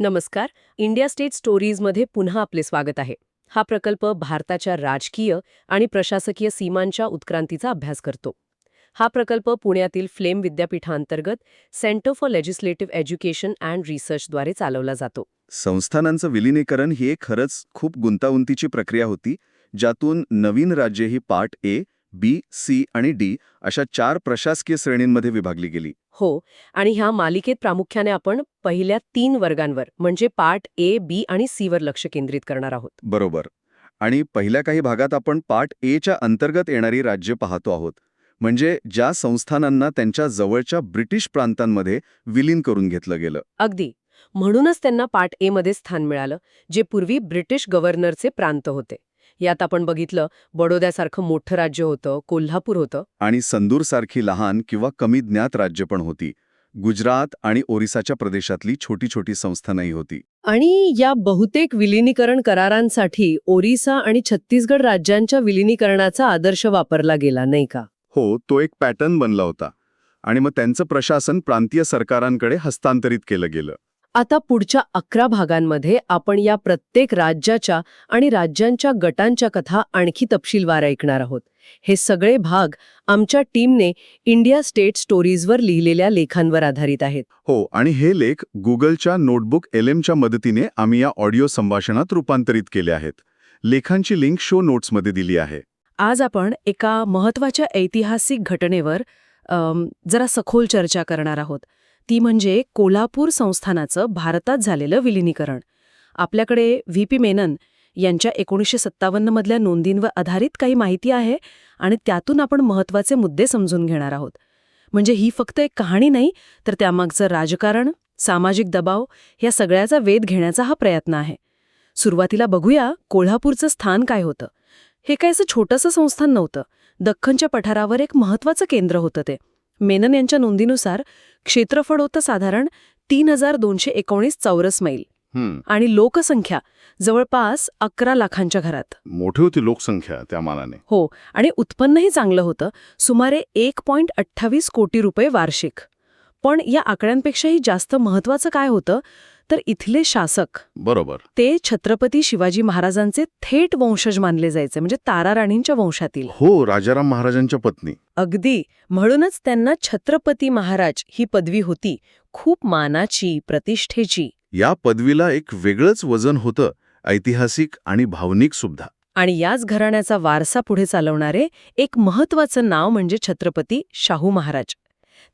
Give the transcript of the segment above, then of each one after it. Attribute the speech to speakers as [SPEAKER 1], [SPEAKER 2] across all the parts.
[SPEAKER 1] नमस्कार India state स्टोरीजमध्ये पुन्हा आपले स्वागत आहे. हा प्रकल्प भारताच्या राजकीय आणि प्रशासकीय सीमांच्या उत्क्रांतीचा अभ्यास करतो. हा प्रकल्प पुण्यातील फ्लेम विद्यापीठांतर्गत centre for legislative education and रिसर्चद्वारे चालवला जातो.
[SPEAKER 2] संस्थानांचं विलिनीकरण ही एक खरंच खूप गुंतागुंतीची प्रक्रिया होती ज्यातून नवीन राज्ये ही पार्ट ए बी सी आणि डी अशा चार प्रशासकीय श्रेणींमध्ये विभागली गेली.
[SPEAKER 1] हो आणि ह्या मालिकेत प्रामुख्याने आपण पहिल्या तीन वर्गांवर म्हणजे पार्ट ए बी आणि सी वर लक्ष केंद्रित करणार आहोत.
[SPEAKER 2] बरोबर. आणि पहिल्या काही भागात आपण पार्ट एच्या अंतर्गत येणारी राज्य पाहतो आहोत. म्हणजे ज्या संस्थानांना त्यांच्या जवळच्या ब्रिटिश प्रांतांमध्ये विलीन करून घेतलं गेलं.
[SPEAKER 1] अगदी. म्हणूनच त्यांना पार्ट ए मध्ये स्थान मिळालं जे पूर्वी ब्रिटिश गव्हर्नरचे प्रांत होते. यात आपण बघितलं बडोद्यासारखं मोठं राज्य होतं कोल्हापूर होतं.
[SPEAKER 2] आणि संदूरसारखी लहान किंवा कमी ज्ञात राज्य पण होती. गुजरात आणि ओरिसाच्या प्रदेशातली छोटी छोटी संस्थानही होती.
[SPEAKER 1] आणि या बहुतेक विलिनीकरण करारांसाठी ओरिसा आणि छत्तीसगड राज्यांच्या विलिनीकरणाचा आदर्श वापरला गेला नाही का?
[SPEAKER 2] हो तो एक पॅटर्न बनला होता. आणि मग त्यांचं प्रशासन प्रांतीय सरकारांकडे हस्तांतरित केलं गेलं.
[SPEAKER 1] आता पुढच्या अकरा भागांमध्ये आपण या प्रत्येक राज्याच्या आणि राज्यांच्या गटांच्या कथा आणखी तपशीलवार ऐकणार आहोत. हे सगळे भाग आमच्या टीमने इंडिया स्टेट स्टोरीजवर लिहिलेल्या लेखांवर आधारित आहेत.
[SPEAKER 2] हो आणि हे लेख गुगलच्या नोटबुक एल एमच्या मदतीने आम्ही या ऑडिओ संभाषणात रूपांतरित केले आहेत. लेखांची लिंक शो नोट्समध्ये दिली आहे.
[SPEAKER 1] आज आपण एका महत्त्वाच्या ऐतिहासिक घटनेवर जरा सखोल चर्चा करणार आहोत. ती म्हणजे कोल्हापूर संस्थानाचं भारतात झालेलं विलिनीकरण. आपल्याकडे व्ही. पी. मेनन यांच्या एकोणीसशे सत्तावन्नमधल्या नोंदींवर आधारित काही माहिती आहे आणि त्यातून आपण महत्त्वाचे मुद्दे समजून घेणार आहोत. म्हणजे ही फक्त एक कहाणी नाही तर त्यामागचं राजकारण सामाजिक दबाव या सगळ्याचा वेध घेण्याचा हा प्रयत्न आहे. सुरुवातीला बघूया कोल्हापूरचं स्थान काय होतं. हे काय असं छोटंसं संस्थान नव्हतं. दख्खनच्या पठारावर एक महत्त्वाचं केंद्र होतं ते. मेनन यांच्या नोंदीनुसार क्षेत्रफळ होतं साधारण तीन हजार दोनशे एकोणीस चौरस मैल. आणि लोकसंख्या जवळपास अकरा लाखांच्या घरात.
[SPEAKER 2] मोठी होती लोकसंख्या त्या मानाने.
[SPEAKER 1] हो आणि उत्पन्नही चांगलं होतं. सुमारे एक पॉइंट अठ्ठावीस कोटी रुपये वार्षिक. पण या आकड्यांपेक्षाही जास्त महत्वाचं काय होतं? तर इथले शासक.
[SPEAKER 2] बरोबर.
[SPEAKER 1] ते छत्रपती शिवाजी महाराजांचे थेट वंशज मानले जायचे म्हणजे तारा राणींच्या वंशातील.
[SPEAKER 2] हो राजाराम महाराजांच्या पत्नी.
[SPEAKER 1] अगदी. म्हणूनच त्यांना छत्रपती महाराज ही पदवी होती. खूप मानाची प्रतिष्ठेची.
[SPEAKER 2] या पदवीला एक वेगळंच वजन होतं ऐतिहासिक आणि भावनिक सुद्धा.
[SPEAKER 1] आणि याच घराण्याचा वारसा पुढे चालवणारे एक महत्वाचं नाव म्हणजे छत्रपती शाहू महाराज.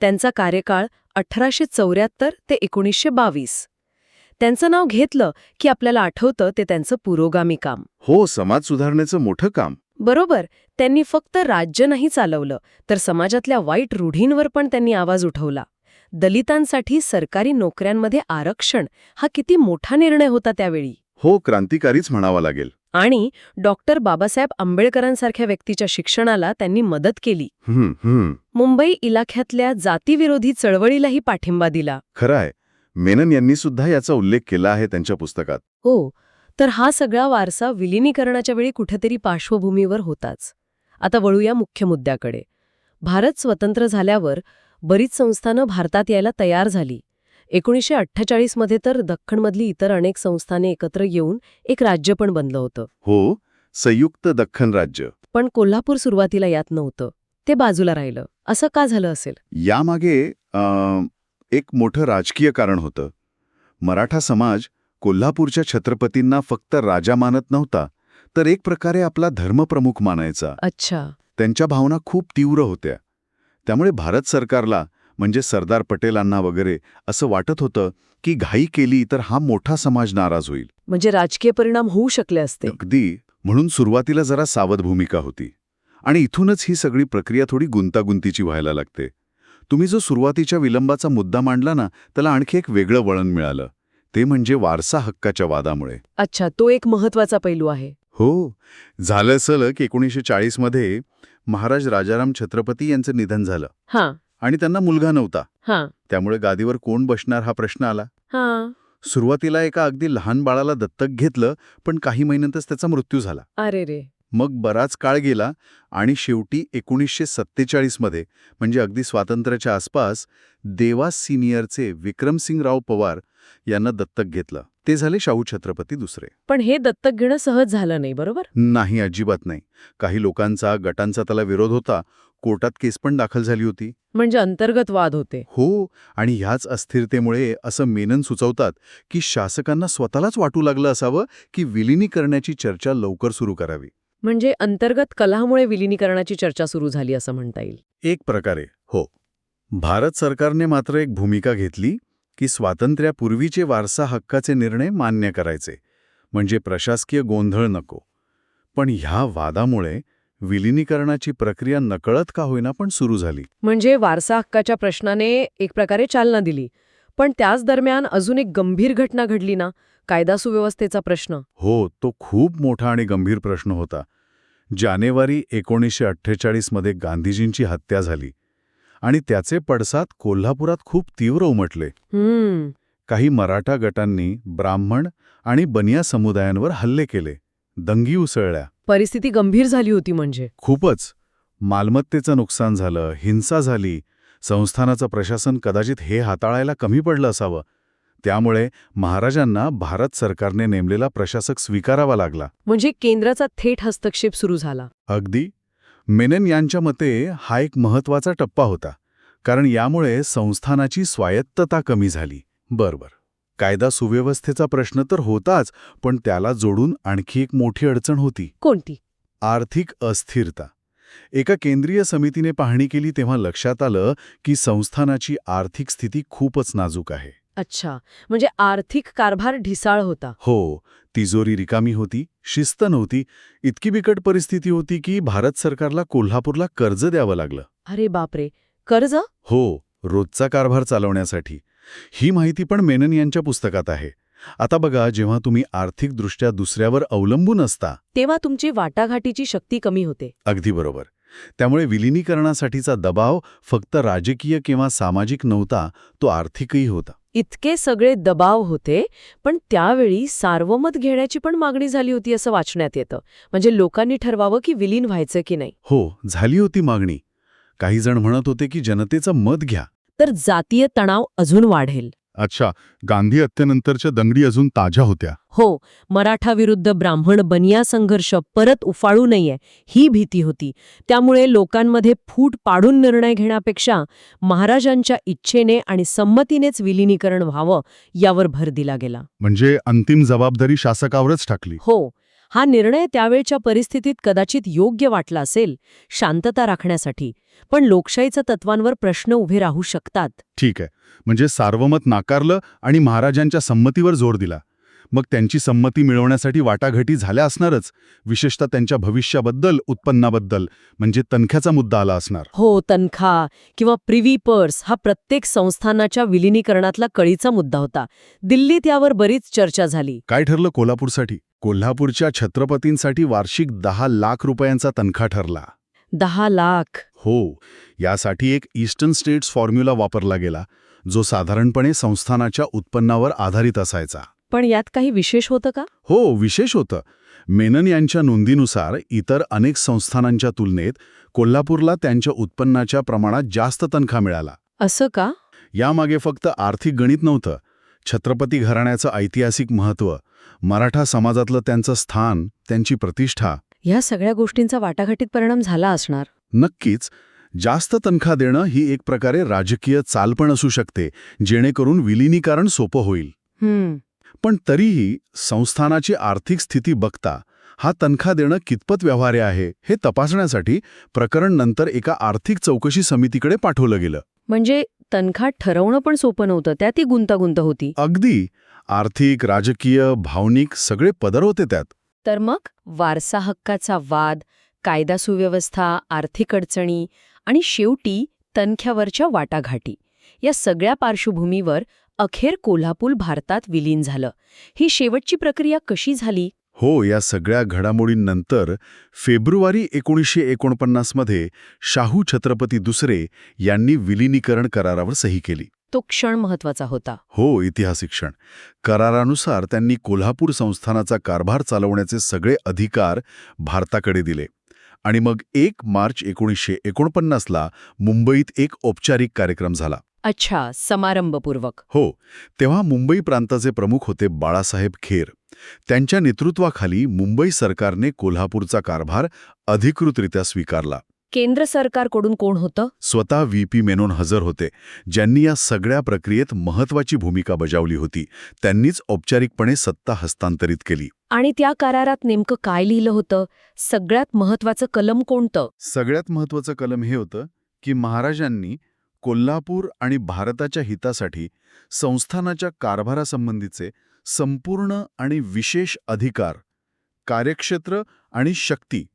[SPEAKER 1] त्यांचा कार्यकाळ अठराशे चौऱ्याहत्तर ते एकोणीसशे बावीस. त्यांचं नाव घेतलं की आपल्याला आठवतं ते त्यांचं पुरोगामी काम.
[SPEAKER 2] हो समाज सुधारण्याचं मोठं काम.
[SPEAKER 1] बरोबर त्यांनी फक्त राज्य नाही चालवलं तर समाजातल्या वाईट रूढींवर पण त्यांनी आवाज उठवला. दलितांसाठी सरकारी नोकऱ्यांमध्ये आरक्षण हा किती मोठा निर्णय होता त्यावेळी.
[SPEAKER 2] हो क्रांतिकारीच म्हणावा लागेल.
[SPEAKER 1] आणि डॉक्टर बाबासाहेब आंबेडकरांसारख्या व्यक्तीच्या शिक्षणाला त्यांनी मदत केली. मुंबई इलाख्यातल्या जातीविरोधी चळवळीलाही पाठिंबा दिला.
[SPEAKER 2] खरं आहे मेनन यांनी सुद्धा याचा उल्लेख केला आहे त्यांच्या पुस्तकात.
[SPEAKER 1] हो तर हा सगळा वारसा विलिनीकरणाच्या वेळी कुठेतरी पार्श्वभूमीवर होताच. आता वळूया मुख्य मुद्द्याकडे. भारत स्वतंत्र झाल्यावर बरीच संस्थानं भारतात यायला तयार झाली. एकोणीसशे अठ्ठेचाळीसमध्ये तर दख्खनमधली इतर अनेक संस्थाने एकत्र येऊन एक राज्य पण बनलं होतं.
[SPEAKER 2] हो संयुक्त दख्खन राज्य.
[SPEAKER 1] पण कोल्हापूर सुरुवातीला यात नव्हतं. ते बाजूला राहिलं. असं का झालं असेल?
[SPEAKER 2] यामागे एक मोठं राजकीय कारण होतं. मराठा समाज कोल्हापूरच्या छत्रपतींना फक्त राजा मानत नव्हता तर एक प्रकारे आपला धर्मप्रमुख मानायचा.
[SPEAKER 1] अच्छा.
[SPEAKER 2] त्यांच्या भावना खूप तीव्र होत्या. त्यामुळे भारत सरकारला म्हणजे सरदार पटेलांना वगैरे असं वाटत होतं की घाई केली तर हा मोठा समाज नाराज होईल.
[SPEAKER 1] म्हणजे राजकीय परिणाम होऊ शकले असते.
[SPEAKER 2] अगदी. म्हणून सुरुवातीला जरा सावध भूमिका होती. आणि इथूनच ही सगळी प्रक्रिया थोडी गुंतागुंतीची व्हायला लागते. तुम्ही जो सुरुवातीच्या विलंबाचा मुद्दा मांडला ना त्याला आणखी एक वेगळं वळण मिळालं. ते म्हणजे वारसा हक्काच्या वादामुळे.
[SPEAKER 1] अच्छा तो एक महत्त्वाचा पैलू आहे.
[SPEAKER 2] हो. झालं असं की एकोणीसशे चाळीसमध्ये महाराज राजाराम छत्रपती यांचं निधन झालं.
[SPEAKER 1] हां.
[SPEAKER 2] आणि त्यांना मुलगा नव्हता.
[SPEAKER 1] हां.
[SPEAKER 2] त्यामुळे गादीवर कोण बसणार हा प्रश्न आला.
[SPEAKER 1] हां.
[SPEAKER 2] सुरुवातीला एका अगदी लहान बाळाला दत्तक घेतलं पण काही महिन्यातच त्याचा मृत्यू झाला.
[SPEAKER 1] अरे रे.
[SPEAKER 2] मग बराच काळ गेला आणि शेवटी एकोणीसशे सत्तेचाळीसमध्ये म्हणजे अगदी स्वातंत्र्याच्या आसपास देवास सिनियरचे विक्रमसिंगराव पवार यांना दत्तक घेतलं. ते झाले शाहू छत्रपती दुसरे.
[SPEAKER 1] पण हे दत्तक घेणं सहज झालं नाही बरोबर?
[SPEAKER 2] नाही अजिबात नाही. काही लोकांचा गटांचा त्याला विरोध होता. कोर्टात केस पण दाखल झाली होती.
[SPEAKER 1] म्हणजे अंतर्गत वाद होते.
[SPEAKER 2] हो आणि ह्याच अस्थिरतेमुळे असं मेनन सुचवतात की शासकांना स्वतःलाच वाटू लागलं असावं की विलिनीकरणाची चर्चा लवकर सुरू करावी.
[SPEAKER 1] म्हणजे अंतर्गत कलहामुळे विलिनीकरणाची चर्चा सुरू झाली असं म्हणता येईल.
[SPEAKER 2] एक प्रकारे हो. भारत सरकारने मात्र एक भूमिका घेतली की स्वातंत्र्यापूर्वीचे वारसा हक्काचे निर्णय मान्य करायचे म्हणजे प्रशासकीय गोंधळ नको. पण ह्या वादामुळे विलिनीकरणाची प्रक्रिया नकळत का होईना पण सुरू झाली.
[SPEAKER 1] म्हणजे वारसा हक्काच्या प्रश्नाने एक प्रकारे चालना दिली. पण त्याच दरम्यान अजून एक गंभीर घटना घडली ना कायदा सुव्यवस्थेचा प्रश्न.
[SPEAKER 2] हो तो खूप मोठा आणि गंभीर प्रश्न होता. जानेवारी एकोणीसशे अठ्ठेचाळीसमध्ये गांधीजींची हत्या झाली आणि त्याचे पडसाद कोल्हापुरात खूप तीव्र उमटले. काही मराठा गटांनी ब्राह्मण आणि बनिया समुदायांवर हल्ले केले. दंगी उसळल्या.
[SPEAKER 1] परिस्थिती गंभीर झाली होती म्हणजे.
[SPEAKER 2] खूपच. मालमत्तेचं नुकसान झालं हिंसा झाली संस्थानाचं प्रशासन कदाचित हे हाताळायला कमी पडलं असावं. त्यामुळे महाराजांना भारत सरकारने नेमलेला प्रशासक स्वीकारावा लागला.
[SPEAKER 1] म्हणजे केंद्राचा थेट हस्तक्षेप सुरू झाला.
[SPEAKER 2] अगदी. मेनन यांच्या मते हा एक महत्त्वाचा टप्पा होता कारण यामुळे संस्थानाची स्वायत्तता कमी झाली. बरोबर कायदा सुव्यवस्थेचा प्रश्न तर होताच पण त्याला जोडून आणखी एक मोठी अडचण होती.
[SPEAKER 1] कोणती?
[SPEAKER 2] आर्थिक अस्थिरता. एका केंद्रीय समितीने पाहणी केली तेव्हा लक्षात आलं की संस्थानाची आर्थिक स्थिती खूपच नाजूक आहे.
[SPEAKER 1] अच्छा म्हणजे आर्थिक कारभार ढिसाळ होता.
[SPEAKER 2] हो तिजोरी रिकामी होती शिस्त नव्हती इतकी बिकट परिस्थिती होती की भारत सरकारला कोल्हापूरला कर्ज द्यावं लागलं.
[SPEAKER 1] अरे बापरे कर्ज?
[SPEAKER 2] हो रोजचा कारभार चालवण्यासाठी. ही माहिती पण मेनन यांच्या पुस्तकात आहे. आता बघा जेव्हा तुम्ही आर्थिकदृष्ट्या दुसऱ्यावर अवलंबून असता.
[SPEAKER 1] तेव्हा तुमची वाटाघाटीची शक्ती कमी होते.
[SPEAKER 2] अगदी बरोबर. त्यामुळे विलिनीकरणासाठीचा दबाव फक्त राजकीय किंवा सामाजिक नव्हता तो आर्थिकही होता.
[SPEAKER 1] इतके सगळे दबाव होते पण त्यावेळी सार्वमत घेण्याची पण मागणी झाली होती असं वाचण्यात येतं. म्हणजे लोकांनी ठरवावं की विलीन व्हायचं की नाही.
[SPEAKER 2] हो झाली होती मागणी. काही जण म्हणत होते की जनतेचं मत घ्या.
[SPEAKER 1] तर जातीय तणाव अजून वाढेल.
[SPEAKER 2] अच्छा गांधी हत्येनंतरच्या दंगडी अजून ताज्या होत्या.
[SPEAKER 1] हो मराठा विरुद्ध ब्राह्मण बनिया संघर्ष परत उफाळू नये ही भीती होती. त्यामुळे लोकांमध्ये फूट पाडून निर्णय घेण्यापेक्षा महाराजांच्या इच्छेने आणि संमतीनेच विलिनीकरण व्हावं यावर भर दिला गेला.
[SPEAKER 2] म्हणजे अंतिम जबाबदारी शासकावरच टाकली.
[SPEAKER 1] हो हा निर्णय त्यावेळच्या परिस्थितीत कदाचित योग्य वाटला असेल शांतता राखण्यासाठी. पण लोकशाहीच्या तत्वांवर प्रश्न उभे राहू शकतात.
[SPEAKER 2] ठीक आहे. म्हणजे सार्वमत नाकारलं आणि महाराजांच्या संमतीवर जोर दिला. मग त्यांची संमती मिळवण्यासाठी वाटाघाटी झाल्या असणारच. विशेषतः त्यांच्या भविष्याबद्दल उत्पन्नाबद्दल म्हणजे तनख्याचा मुद्दा आला असणार.
[SPEAKER 1] हो तनखा किंवा प्रिव्ही पर्स हा प्रत्येक संस्थानाच्या विलिनीकरणातला कळीचा मुद्दा होता. दिल्लीत यावर बरीच चर्चा झाली.
[SPEAKER 2] काय ठरलं कोल्हापूरसाठी? कोल्हापूरच्या छत्रपतींसाठी वार्षिक दहा लाख रुपयांचा तनखा ठरला.
[SPEAKER 1] दहा लाख.
[SPEAKER 2] हो यासाठी एक ईस्टर्न स्टेट्स फॉर्म्युला वापरला गेला जो साधारणपणे संस्थानाच्या उत्पन्नावर आधारित असायचा.
[SPEAKER 1] पण यात काही विशेष होतं का?
[SPEAKER 2] हो विशेष होतं. मेनन यांच्या नोंदीनुसार इतर अनेक संस्थानांच्या तुलनेत कोल्हापूरला त्यांच्या उत्पन्नाच्या प्रमाणात जास्त तनखा मिळाला.
[SPEAKER 1] असं का?
[SPEAKER 2] यामागे फक्त आर्थिक गणित नव्हतं. छत्रपती घराण्याचं ऐतिहासिक महत्त्व मराठा समाजातलं त्यांचं स्थान त्यांची प्रतिष्ठा.
[SPEAKER 1] ह्या सगळ्या गोष्टींचा वाटाघाटीत परिणाम झाला असणार.
[SPEAKER 2] नक्कीच. जास्त तनखा देणं ही एक प्रकारे राजकीय चाल पण असू शकते जेणेकरून विलिनीकरण सोपं होईल.
[SPEAKER 1] हम्म.
[SPEAKER 2] पण तरीही संस्थानाची आर्थिक स्थिती बघता हा तनखा देणं कितपत व्यवहार्य आहे हे तपासण्यासाठी प्रकरण नंतर एका आर्थिक चौकशी समितीकडे पाठवलं गेलं.
[SPEAKER 1] म्हणजे तनखा ठरवणं पण सोपं नव्हतं त्यात गुंतागुंत होती.
[SPEAKER 2] अगदी. आर्थिक राजकीय भावनिक सगळे पदर होते त्यात.
[SPEAKER 1] तर मग वारसा हक्काचा वाद कायदा सुव्यवस्था आर्थिक अडचणी आणि शेवटी तनख्यावरच्या वाटाघाटी या सगळ्या पार्श्वभूमीवर अखेर कोल्हापूर भारतात विलीन झालं. ही शेवटची प्रक्रिया कशी झाली?
[SPEAKER 2] हो या सगळ्या घडामोडींनंतर फेब्रुवारी एकोणीसशे एकोणपन्नासमध्ये शाहू छत्रपती दुसरे यांनी विलिनीकरण करारावर सही केली.
[SPEAKER 1] तो क्षण महत्त्वाचा होता.
[SPEAKER 2] हो इतिहासिक क्षण. करारानुसार त्यांनी कोल्हापूर संस्थानाचा कारभार चालवण्याचे सगळे अधिकार भारताकडे दिले. आणि मग एक मार्च एकोणीसशे एकोणपन्नासला मुंबईत एक औपचारिक कार्यक्रम झाला.
[SPEAKER 1] अच्छा समारंभपूर्वक.
[SPEAKER 2] हो तेव्हा मुंबई प्रांताचे प्रमुख होते बाळासाहेब खेर. त्यांच्या नेतृत्वाखाली मुंबई सरकारने कोल्हापूरचा कारभार अधिकृतरित्या स्वीकारला.
[SPEAKER 1] केंद्र सरकारकडून कोण होतं?
[SPEAKER 2] स्वतः व्ही. पी. मेनोन हजर होते. ज्यांनी या सगळ्या प्रक्रियेत महत्वाची भूमिका बजावली होती. त्यांनीच औपचारिकपणे सत्ता हस्तांतरित केली.
[SPEAKER 1] आणि त्या करारात नेमकं काय लिहिलं होतं? सगळ्यात महत्वाचं कलम कोणतं?
[SPEAKER 2] सगळ्यात महत्वाचं कलम हे होतं की महाराजांनी कोल्हापूर आणि भारताच्या हितासाठी संस्थानाच्या कारभारासंबंधीचे संपूर्ण आणि विशेष अधिकार कार्यक्षेत्र आणि शक्ती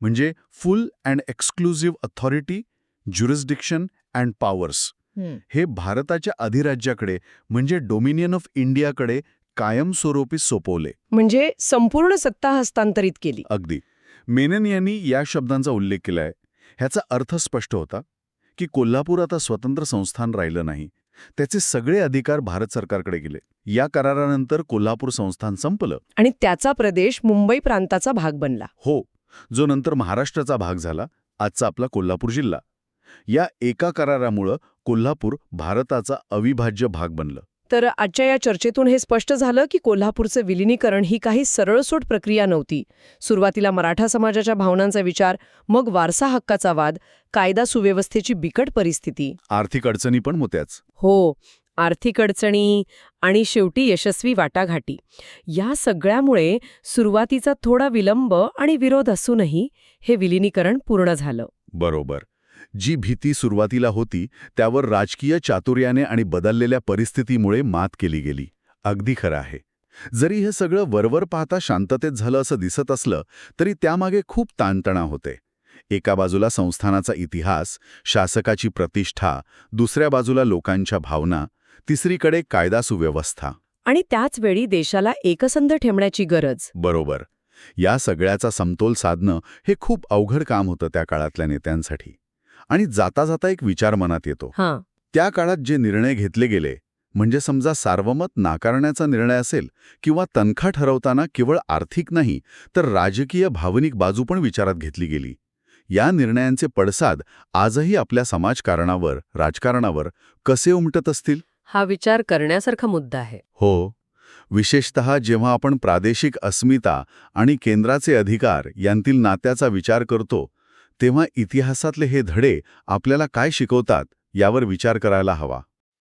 [SPEAKER 2] म्हणजे full and exclusive authority jurisdiction and powers हे भारताच्या अधिराज्याकडे म्हणजे डोमिनियन ऑफ इंडियाकडे कायमस्वरूपी सोपवले.
[SPEAKER 1] म्हणजे संपूर्ण सत्ता हस्तांतरित केली.
[SPEAKER 2] अगदी. मेनन यांनी या शब्दांचा उल्लेख केलाय. ह्याचा अर्थ स्पष्ट होता की कोल्हापूर आता स्वतंत्र संस्थान राहिलं नाही. त्याचे सगळे अधिकार भारत सरकारकडे गेले. या करारानंतर कोल्हापूर संस्थान संपलं.
[SPEAKER 1] आणि त्याचा प्रदेश मुंबई प्रांताचा भाग बनला.
[SPEAKER 2] हो जो नंतर महाराष्ट्राचा भाग झाला. आजचा आपला कोल्हापूर जिल्हा. या एका करारामुळं कोल्हापूर भारताचा अविभाज्य भाग बनलं.
[SPEAKER 1] तर आजच्या या चर्चेतून हे स्पष्ट झालं की कोल्हापूरचं विलिनीकरण ही काही सरळसोट प्रक्रिया नव्हती. सुरुवातीला मराठा समाजाच्या भावनांचा विचार मग वारसा हक्काचा वाद कायदा सुव्यवस्थेची बिकट परिस्थिती.
[SPEAKER 2] आर्थिक अडचणी पण होत्याच.
[SPEAKER 1] हो आर्थिक अडचणी आणि शेवटी यशस्वी वाटाघाटी. या सगळ्यामुळे सुरुवातीचा थोडा विलंब आणि विरोध असूनही हे विलिनीकरण पूर्ण झालं.
[SPEAKER 2] बरोबर. जी भीती सुरुवातीला होती त्यावर राजकीय चातुर्याने आणि बदललेल्या परिस्थितीमुळे मात केली गेली. अगदी खरं आहे. जरी हे सगळं वरवर पाहता शांततेत झालं असं दिसत असलं तरी त्यामागे खूप ताणतणाव होते. एका बाजूला संस्थानाचा इतिहास शासकाची प्रतिष्ठा दुसऱ्या बाजूला लोकांच्या भावना तिसरीकडे कायदा सुव्यवस्था.
[SPEAKER 1] आणि त्याच वेळी देशाला एकसंध ठेवण्याची गरज.
[SPEAKER 2] बरोबर. या सगळ्याचा समतोल साधणं हे खूप अवघड काम होतं त्या काळातल्या नेत्यांसाठी. आणि जाता जाता एक विचार मनात येतो.
[SPEAKER 1] हां.
[SPEAKER 2] त्या काळात जे निर्णय घेतले गेले म्हणजे समजा सार्वमत नाकारण्याचा निर्णय असेल किंवा तनखा ठरवताना केवळ आर्थिक नाही तर राजकीय भावनिक बाजू पण विचारात घेतली गेली. या निर्णयांचे पडसाद आजही आपल्या समाजकारणावर राजकारणावर कसे उमटत असतील?
[SPEAKER 1] हा विचार करण्यासारखा मुद्दा आहे.
[SPEAKER 2] हो. विशेषतः जेव्हा आपण प्रादेशिक अस्मिता आणि केंद्राचे अधिकार यांतील नात्याचा विचार करतो तेव्हा इतिहासातले हे धडे आपल्याला काय शिकवतात यावर विचार करायला हवा.